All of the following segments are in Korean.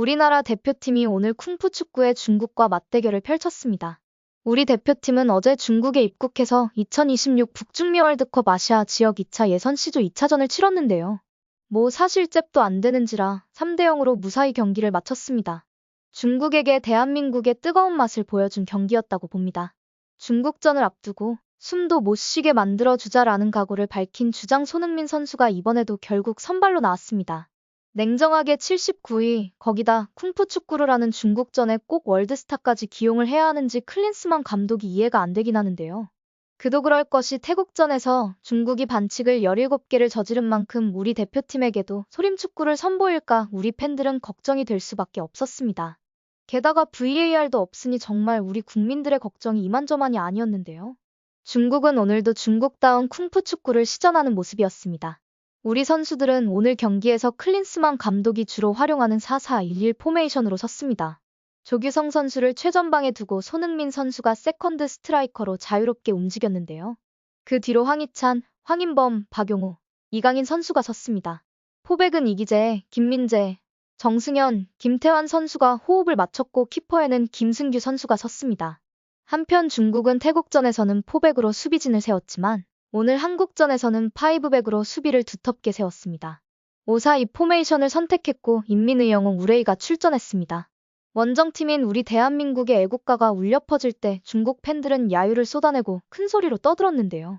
우리나라 대표팀이 오늘 쿵푸 축구의 중국과 맞대결을 펼쳤습니다. 우리 대표팀은 어제 중국에 입국해서 2026 북중미 월드컵 아시아 지역 2차 예선 시조 2차전을 치렀는데요. 뭐 사실 잽도 안 되는지라 3대 0으로 무사히 경기를 마쳤습니다. 중국에게 대한민국의 뜨거운 맛을 보여준 경기였다고 봅니다. 중국전을 앞두고 숨도 못 쉬게 만들어주자라는 각오를 밝힌 주장 손흥민 선수가 이번에도 결국 선발로 나왔습니다. 냉정하게 79위, 거기다 쿵푸 축구를 하는 중국전에 꼭 월드스타까지 기용을 해야 하는지 클린스만 감독이 이해가 안 되긴 하는데요. 그도 그럴 것이 태국전에서 중국이 반칙을 17개를 저지른 만큼 우리 대표팀에게도 소림 축구를 선보일까 우리 팬들은 걱정이 될 수밖에 없었습니다. 게다가 VAR도 없으니 정말 우리 국민들의 걱정이 이만저만이 아니었는데요. 중국은 오늘도 중국다운 쿵푸 축구를 시전하는 모습이었습니다. 우리 선수들은 오늘 경기에서 클린스만 감독이 주로 활용하는 4-4-1-1 포메이션으로 섰습니다. 조규성 선수를 최전방에 두고 손흥민 선수가 세컨드 스트라이커로 자유롭게 움직였는데요. 그 뒤로 황희찬, 황인범, 박용호, 이강인 선수가 섰습니다. 포백은 이기재, 김민재, 정승현, 김태환 선수가 호흡을 맞췄고 키퍼에는 김승규 선수가 섰습니다. 한편 중국은 태국전에서는 포백으로 수비진을 세웠지만 오늘 한국전에서는 파이브백으로 수비를 두텁게 세웠습니다. 5-4-2 포메이션을 선택했고 인민의 영웅 우레이가 출전했습니다. 원정팀인 우리 대한민국의 애국가가 울려 퍼질 때 중국 팬들은 야유를 쏟아내고 큰 소리로 떠들었는데요.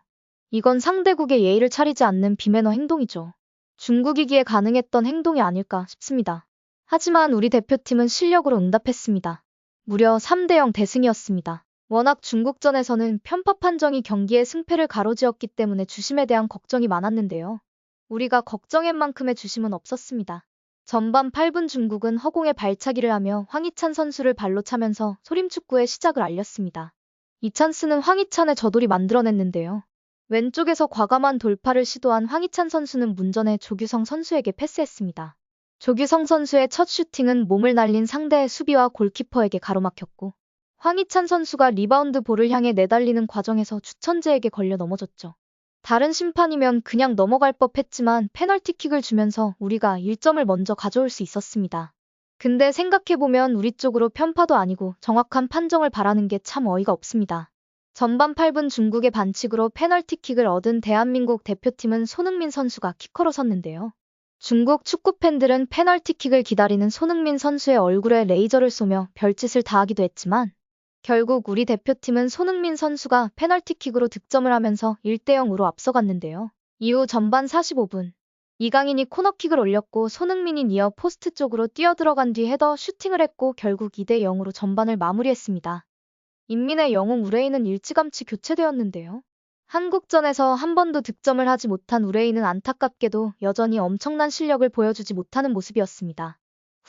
이건 상대국의 예의를 차리지 않는 비매너 행동이죠. 중국이기에 가능했던 행동이 아닐까 싶습니다. 하지만 우리 대표팀은 실력으로 응답했습니다. 무려 3대0 대승이었습니다. 워낙 중국전에서는 편파 판정이 경기의 승패를 가로지었기 때문에 주심에 대한 걱정이 많았는데요. 우리가 걱정한 만큼의 주심은 없었습니다. 전반 8분 중국은 허공에 발차기를 하며 황희찬 선수를 발로 차면서 소림축구의 시작을 알렸습니다. 이 찬스는 황희찬의 저돌이 만들어냈는데요. 왼쪽에서 과감한 돌파를 시도한 황희찬 선수는 문전에 조규성 선수에게 패스했습니다. 조규성 선수의 첫 슈팅은 몸을 날린 상대의 수비와 골키퍼에게 가로막혔고 황희찬 선수가 리바운드 볼을 향해 내달리는 과정에서 주천재에게 걸려 넘어졌죠. 다른 심판이면 그냥 넘어갈 법 했지만 페널티킥을 주면서 우리가 1점을 먼저 가져올 수 있었습니다. 근데 생각해보면 우리 쪽으로 편파도 아니고 정확한 판정을 바라는 게 참 어이가 없습니다. 전반 8분 중국의 반칙으로 페널티킥을 얻은 대한민국 대표팀은 손흥민 선수가 키커로 섰는데요. 중국 축구 팬들은 페널티킥을 기다리는 손흥민 선수의 얼굴에 레이저를 쏘며 별짓을 다하기도 했지만 결국 우리 대표팀은 손흥민 선수가 페널티킥으로 득점을 하면서 1대0으로 앞서갔는데요. 이후 전반 45분 이강인이 코너킥을 올렸고 손흥민이 니어 포스트 쪽으로 뛰어들어간 뒤 헤더 슈팅을 했고 결국 2대0으로 전반을 마무리했습니다. 인민의 영웅 우레이는 일찌감치 교체되었는데요. 한국전에서 한 번도 득점을 하지 못한 우레이는 안타깝게도 여전히 엄청난 실력을 보여주지 못하는 모습이었습니다.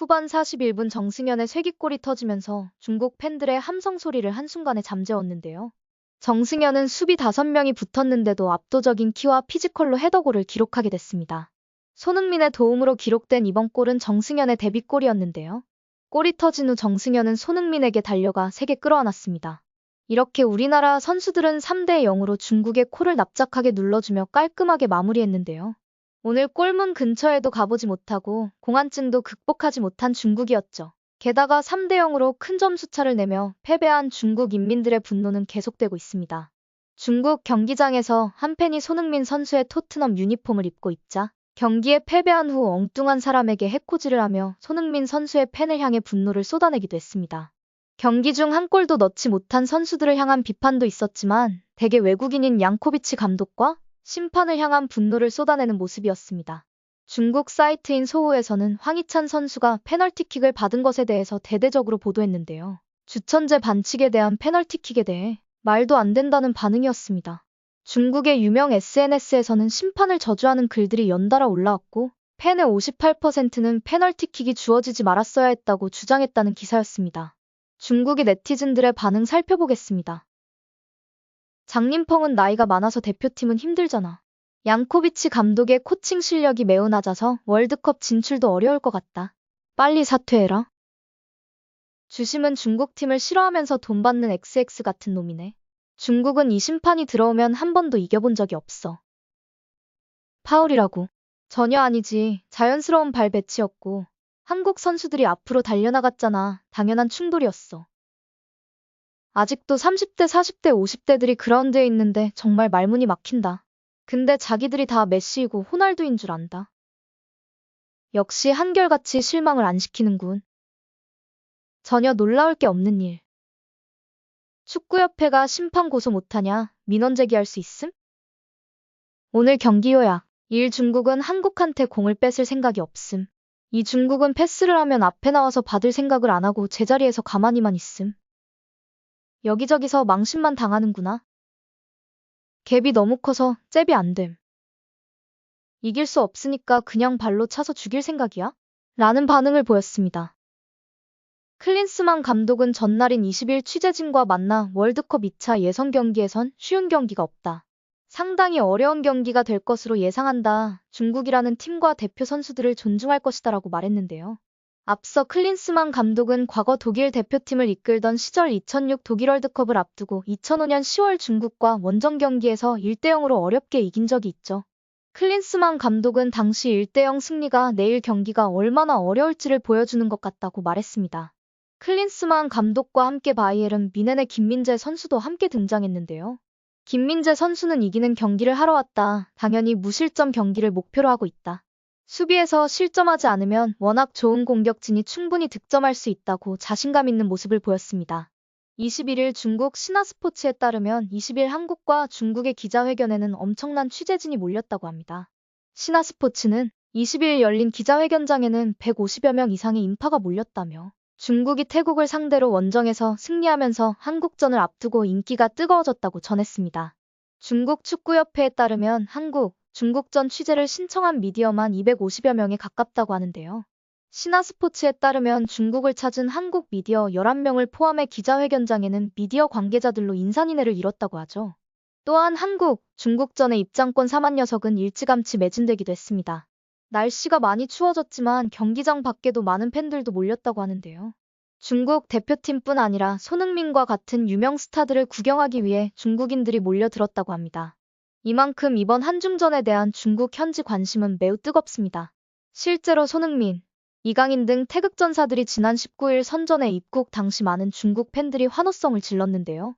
후반 41분 정승현의 쐐기골이 터지면서 중국 팬들의 함성 소리를 한순간에 잠재웠는데요. 정승현은 수비 5명이 붙었는데도 압도적인 키와 피지컬로 헤더골을 기록하게 됐습니다. 손흥민의 도움으로 기록된 이번 골은 정승현의 데뷔골이었는데요. 골이 터진 후 정승현은 손흥민에게 달려가 3개 끌어안았습니다. 이렇게 우리나라 선수들은 3대 0으로 중국의 코를 납작하게 눌러주며 깔끔하게 마무리했는데요. 오늘 골문 근처에도 가보지 못하고 공안증도 극복하지 못한 중국이었죠. 게다가 3대 0으로 큰 점수차를 내며 패배한 중국 인민들의 분노는 계속되고 있습니다. 중국 경기장에서 한 팬이 손흥민 선수의 토트넘 유니폼을 입고 있자 경기에 패배한 후 엉뚱한 사람에게 해코지를 하며 손흥민 선수의 팬을 향해 분노를 쏟아내기도 했습니다. 경기 중 한 골도 넣지 못한 선수들을 향한 비판도 있었지만 대개 외국인인 양코비치 감독과 심판을 향한 분노를 쏟아내는 모습이었습니다. 중국 사이트인 소우에서는 황희찬 선수가 페널티킥을 받은 것에 대해서 대대적으로 보도했는데요. 주천재 반칙에 대한 페널티킥에 대해 말도 안 된다는 반응이었습니다. 중국의 유명 SNS에서는 심판을 저주하는 글들이 연달아 올라왔고 팬의 58%는 페널티킥이 주어지지 말았어야 했다고 주장했다는 기사였습니다. 중국의 네티즌들의 반응 살펴보겠습니다. 장림펑은 나이가 많아서 대표팀은 힘들잖아. 양코비치 감독의 코칭 실력이 매우 낮아서 월드컵 진출도 어려울 것 같다. 빨리 사퇴해라. 주심은 중국팀을 싫어하면서 돈 받는 XX 같은 놈이네. 중국은 이 심판이 들어오면 한 번도 이겨본 적이 없어. 파울이라고. 전혀 아니지. 자연스러운 발 배치였고. 한국 선수들이 앞으로 달려나갔잖아. 당연한 충돌이었어. 아직도 30대, 40대, 50대들이 그라운드에 있는데 정말 말문이 막힌다. 근데 자기들이 다 메시이고 호날두인 줄 안다. 역시 한결같이 실망을 안 시키는군. 전혀 놀라울 게 없는 일. 축구협회가 심판 고소 못하냐? 민원 제기할 수 있음? 오늘 경기 요약. 1. 중국은 한국한테 공을 뺏을 생각이 없음. 이 중국은 패스를 하면 앞에 나와서 받을 생각을 안 하고 제자리에서 가만히만 있음. 여기저기서 망신만 당하는구나. 갭이 너무 커서 잽이 안 됨. 이길 수 없으니까 그냥 발로 차서 죽일 생각이야? 라는 반응을 보였습니다. 클린스만 감독은 전날인 20일 취재진과 만나 월드컵 2차 예선 경기에선 쉬운 경기가 없다. 상당히 어려운 경기가 될 것으로 예상한다. 중국이라는 팀과 대표 선수들을 존중할 것이다라고 말했는데요. 앞서 클린스만 감독은 과거 독일 대표팀을 이끌던 시절 2006 독일 월드컵을 앞두고 2005년 10월 중국과 원정 경기에서 1대0으로 어렵게 이긴 적이 있죠. 클린스만 감독은 당시 1대0 승리가 내일 경기가 얼마나 어려울지를 보여주는 것 같다고 말했습니다. 클린스만 감독과 함께 바이에른 미넨의 김민재 선수도 함께 등장했는데요. 김민재 선수는 이기는 경기를 하러 왔다. 당연히 무실점 경기를 목표로 하고 있다. 수비에서 실점하지 않으면 워낙 좋은 공격진이 충분히 득점할 수 있다고 자신감 있는 모습을 보였습니다. 21일 중국 신화스포츠에 따르면 20일 한국과 중국의 기자회견에는 엄청난 취재진이 몰렸다고 합니다. 신화스포츠는 20일 열린 기자회견장에는 150여 명 이상의 인파가 몰렸다며 중국이 태국을 상대로 원정에서 승리하면서 한국전을 앞두고 인기가 뜨거워졌다고 전했습니다. 중국 축구협회에 따르면 한국, 중국전 취재를 신청한 미디어만 250여 명에 가깝다고 하는데요. 신화스포츠에 따르면 중국을 찾은 한국 미디어 11명을 포함해 기자회견장에는 미디어 관계자들로 인산인해를 이뤘다고 하죠. 또한 한국, 중국전의 입장권 4만 녀석은 일찌감치 매진되기도 했습니다. 날씨가 많이 추워졌지만 경기장 밖에도 많은 팬들도 몰렸다고 하는데요. 중국 대표팀뿐 아니라 손흥민과 같은 유명 스타들을 구경하기 위해 중국인들이 몰려들었다고 합니다. 이만큼 이번 한중전에 대한 중국 현지 관심은 매우 뜨겁습니다. 실제로 손흥민, 이강인 등 태극전사들이 지난 19일 선전에 입국 당시 많은 중국 팬들이 환호성을 질렀는데요.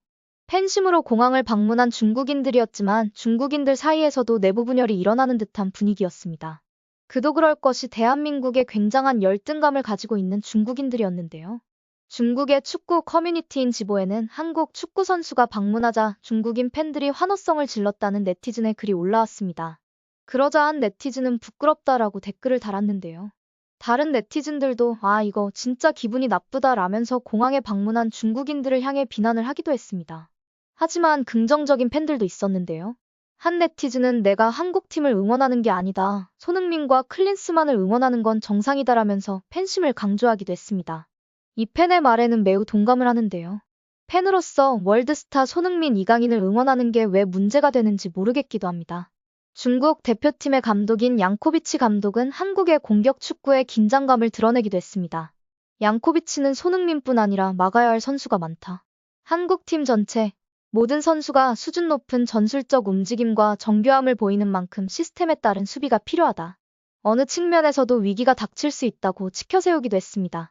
팬심으로 공항을 방문한 중국인들이었지만 중국인들 사이에서도 내부 분열이 일어나는 듯한 분위기였습니다. 그도 그럴 것이 대한민국에 굉장한 열등감을 가지고 있는 중국인들이었는데요. 중국의 축구 커뮤니티인 지보에는 한국 축구 선수가 방문하자 중국인 팬들이 환호성을 질렀다는 네티즌의 글이 올라왔습니다. 그러자 한 네티즌은 부끄럽다라고 댓글을 달았는데요. 다른 네티즌들도 아 이거 진짜 기분이 나쁘다 라면서 공항에 방문한 중국인들을 향해 비난을 하기도 했습니다. 하지만 긍정적인 팬들도 있었는데요. 한 네티즌은 내가 한국팀을 응원하는 게 아니다. 손흥민과 클린스만을 응원하는 건 정상이다라면서 팬심을 강조하기도 했습니다. 이 팬의 말에는 매우 동감을 하는데요. 팬으로서 월드스타 손흥민 이강인을 응원하는 게 왜 문제가 되는지 모르겠기도 합니다. 중국 대표팀의 감독인 양코비치 감독은 한국의 공격 축구에 긴장감을 드러내기도 했습니다. 양코비치는 손흥민뿐 아니라 막아야 할 선수가 많다. 한국팀 전체, 모든 선수가 수준 높은 전술적 움직임과 정교함을 보이는 만큼 시스템에 따른 수비가 필요하다. 어느 측면에서도 위기가 닥칠 수 있다고 치켜세우기도 했습니다.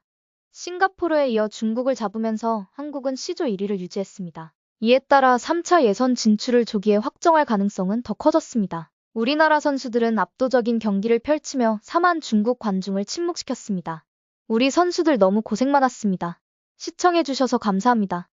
싱가포르에 이어 중국을 잡으면서 한국은 시조 1위를 유지했습니다. 이에 따라 3차 예선 진출을 조기에 확정할 가능성은 더 커졌습니다. 우리나라 선수들은 압도적인 경기를 펼치며 4만 중국 관중을 침묵시켰습니다. 우리 선수들 너무 고생 많았습니다. 시청해주셔서 감사합니다.